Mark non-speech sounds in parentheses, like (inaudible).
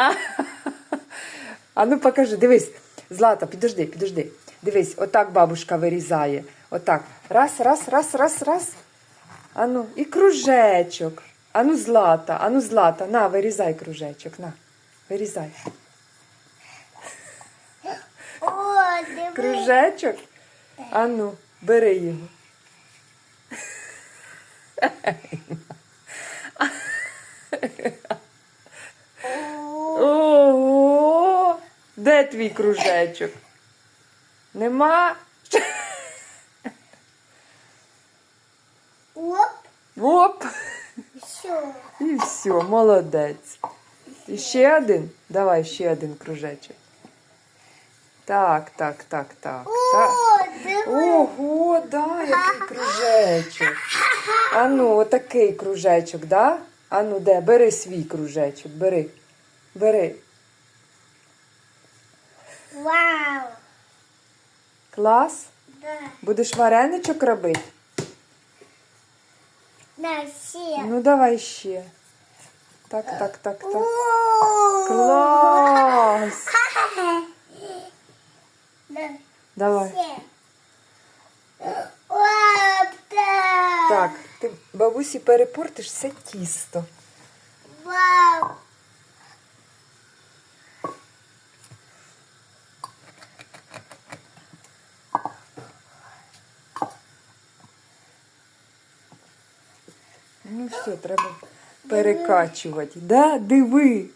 А, а ну покажи, дивись. Злата, підожди, підожди. Дивись, отак бабушка вирізає. Отак. Раз, раз, раз, раз, раз. Ану, і кружечок. Ану, злата, ану, злата. На, вирізай кружечок. На, вирізай. О, диви. Кружечок. Ану, бери його. (laughs) Ого! Де твій кружечок? Нема? Оп, Оп! все. І все, молодець. І ще один? Давай ще один кружечок. Так, так, так, так. так. О. Ого, да, який кружечок. Ану, отакий кружечок, да? Ану, де? Бери свій кружечок, бери. Бери. Вау. Клас. Да. Будеш вареничок робити? На все. Ну, давай ще. Так, так, так, так. Клас! (laughs) Да. Давай. Так, ти бабусі перепортиш все тісто. Вау. Ну все, треба перекачувати. Да, диви.